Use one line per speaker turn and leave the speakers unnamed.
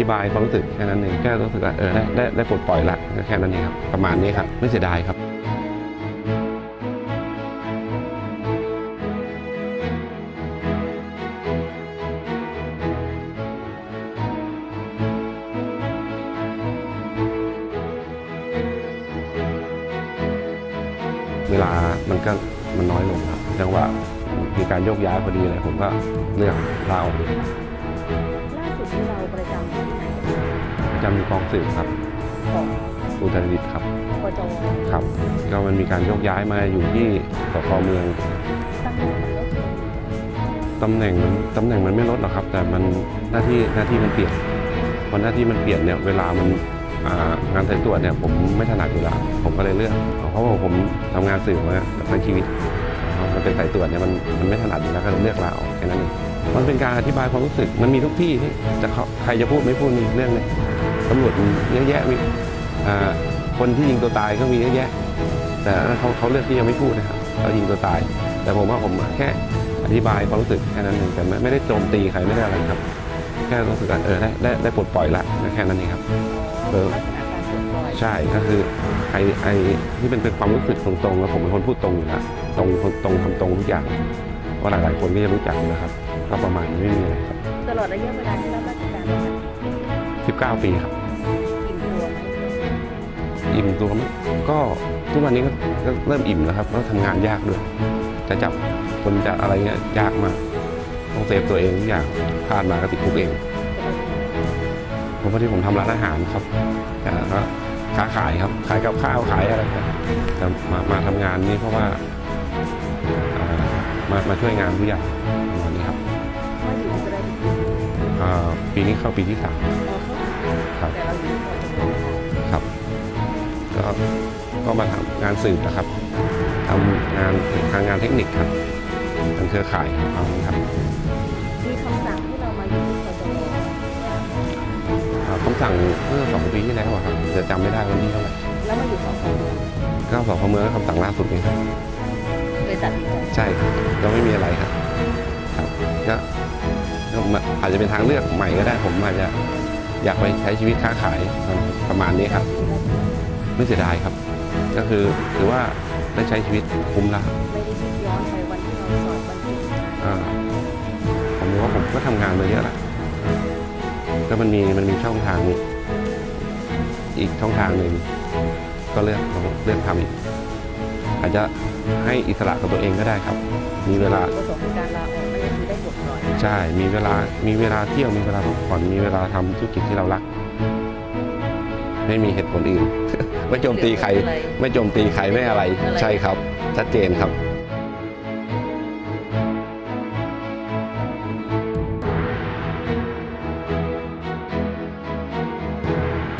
ธิบายความรู้สึกแค่นั้นเองแค่รู้สึกว่าเออได้ได้ได้ปลดปล่อยละแค่นั้นเองครับประมาณนี้ครับไม่เสียดายครับเวลามันก็มันน้อยลงครับจังหวะมีการโยกย้ายพอดีเลยผมก็เลือกลาออก
ประจำ
อยู่กองสืบครับ
ของ
อุตรดิตถ์ครับ
ปจ
ครับ ก็มันมีการโยกย้ายมาอยู่ที่สพเมือง
ตั้งแต่มันก็คือ
ตำแหน่งมันตำแหน่งมันไม่ลดหรอกครับ แต่มันหน้าที่หน้าที่มันเปลี่ยนพอหน้าที่มันเปลี่ยนเนี่ยเวลามันอ่างานสายตรวจเนี่ยผมไม่ถนัดอยู่แล้วผมก็เลยเลือกเพราะว่าผมทำงานสื่อมาทั้งชีวิตมันเป็นสายตรวจเนี่ยมันมันไม่ถนัดอยู่แล้วก็เลยเลือกลาออกแค่นั้นเองมันเป็นการอธิบายความรู้สึกมันมีทุกที่ที่จะเขาใครจะพูดไม่พูดมีเรื่องเลย ตำรวจมีเยอะแยะมีอ่าคนที่ยิงตัวตายก็มีเยอะแยะ แต่เขาเขาเลือกที่จะไม่พูดนะครับเขายิงตัวตาย แต่ผมว่าผมแค่อธิบายความรู้สึกแค่นั้นเองแต่ไม่ไม่ได้โจมตีใครไม่ได้อะไรครับ แค่รู้สึกว่าเออได้ได้ได้ปลดปล่อยละแค่นั้นเองครับเออ
ลักษณะการตรวจปล่อย
ใช่ก็คือไอไอที่เป็นเป็นความรู้สึกตรงๆแล้วผมเป็นคนพูดตรงอยู่แล้วตรงตรงทำตรงทุกอย่างว่าหลายๆคนก็จะรู้จักอยู่นะครับก็ประมาณนี้ไม่มีอะไรครับ
ตลอดระยะเวลาที่รับราชการมา
19 ปีครับ
อิ่มตัวไหม
อิ่มตัวไหมก็ทุกวันนี้ก็ก็เริ่มอิ่มแล้วครับแล้วทำงานยากด้วยจะจับคนจะอะไรเงี้ยยากมากต้องเซฟตัวเองทุกอย่างพลาดมาก็ติดคุกเองผมพอดีผมทำร้านอาหารครับแต่ก็ค้าขายครับขายกับข้าวขายอะไรครับแต่มามาทำงานนี้เพราะว่าอ่ามามาช่วยงานผู้ใหญ่ประมาณนี้ครับ
มาอยู่อุตรดิตถ์
อ่าปีนี้เข้าปีที่สาม
เราเข้า
ครับ
แต่เราอยู่ปจ
ครับาทำงานสืบนะครับทำงานทางงานเทคนิคครับทางเครือข่ายครับเอาครับ
มีคำสั่งที่เรามาอยู่ที่ปจ
อ่าคำสั่งเมื่อสองปีที่แล้วอะครับจะจำไม่ได้วันที่เท่าไหร่
แล้วมาอยู่สพ
ก็สพเมืองก็คำสั่งล่าสุดนี้ครับ
เลยตัดสินใจ
ใช่ครับก็ไม่มีอะไรครับครับก็ก็มาอาจจะเป็นทางเลือกใหม่ก็ได้ผมอาจจะอยากไปใช้ชีวิตค้าขายประมาณนี้ครับ ไม่เสียดายครับ ก็คือถือว่าได้ใช้ชีวิตคุ้มแล้ว
ไม่ได้คิดย้อนไปวันที่เราสอบบรรจุงาน
อ่าผมว่าผมก็ทำงานมาเยอะแล้วก็มันมีมันมีช่องทางอีกช่องทางหนึ่งก็เลือกเลือกทำอีกอาจจะให้อิสระกับตัวเองก็ได้ครับ มีเวลา
ประสบการณ์ลาออกไม่ได้คือได้บทหน่อย
ใช่ มีเวลา มีเวลาเที่ยว มีเวลาพักผ่อน มีเวลาทำธุรกิจที่เรารัก ไม่มีเหตุผลอื่น ไม่โจมตีใคร ไม่โจมตีใครไม่อะไร ใช่ครับ ชัดเจนครับ